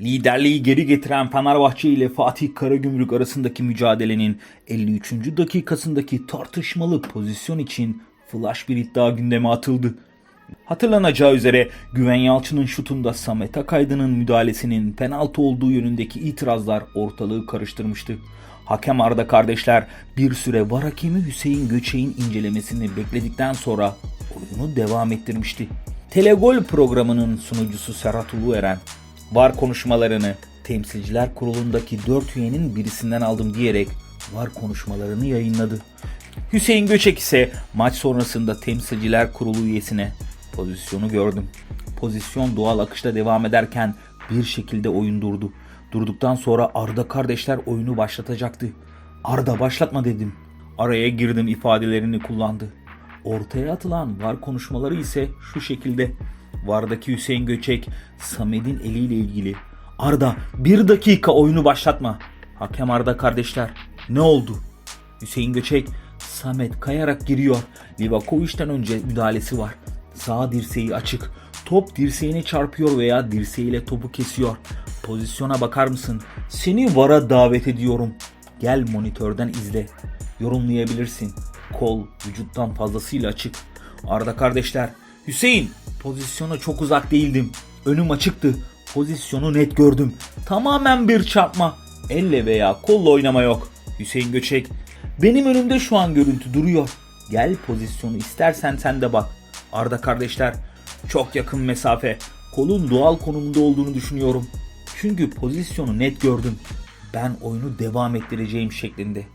Liderliği geri getiren Fenerbahçe ile Fatih Karagümrük arasındaki mücadelenin 53. dakikasındaki tartışmalı pozisyon için flash bir iddia gündeme atıldı. Hatırlanacağı üzere Güven Yalçın'ın şutunda Samet Akaydın'ın müdahalesinin penaltı olduğu yönündeki itirazlar ortalığı karıştırmıştı. Hakem Arda kardeşler bir süre var hakemi Hüseyin Göçek'in incelemesini bekledikten sonra oyunu devam ettirmişti. Telegol programının sunucusu Serhat Ulueren VAR konuşmalarını temsilciler kurulundaki 4 üyenin birisinden aldım diyerek VAR konuşmalarını yayınladı. Hüseyin Göçek ise maç sonrasında temsilciler kurulu üyesine pozisyonu gördüm. Pozisyon doğal akışta devam ederken bir şekilde oyun durdu. Durduktan sonra Arda kardeşler oyunu başlatacaktı. Arda başlatma dedim. Araya girdim ifadelerini kullandı. Ortaya atılan var konuşmaları ise şu şekilde. Vardaki Hüseyin Göçek Samet'in eliyle ilgili. Arda bir dakika oyunu başlatma. Hakem Arda kardeşler ne oldu? Hüseyin Göçek Samet kayarak giriyor. Livakovic'den önce müdahalesi var. Sağ dirseği açık. Top dirseğine çarpıyor veya dirseğiyle topu kesiyor. Pozisyona bakar mısın? Seni VAR'a davet ediyorum. Gel monitörden izle. Yorumlayabilirsin. Kol vücuttan fazlasıyla açık. Arda kardeşler. Hüseyin pozisyona çok uzak değildim. Önüm açıktı. Pozisyonu net gördüm. Tamamen bir çarpma. Elle veya kolla oynama yok. Hüseyin Göçek. Benim önümde şu an görüntü duruyor. Gel pozisyonu istersen sen de bak. Arda kardeşler çok yakın mesafe. Kolun doğal konumunda olduğunu düşünüyorum. Çünkü pozisyonu net gördüm. Ben oyunu devam ettireceğim şeklinde.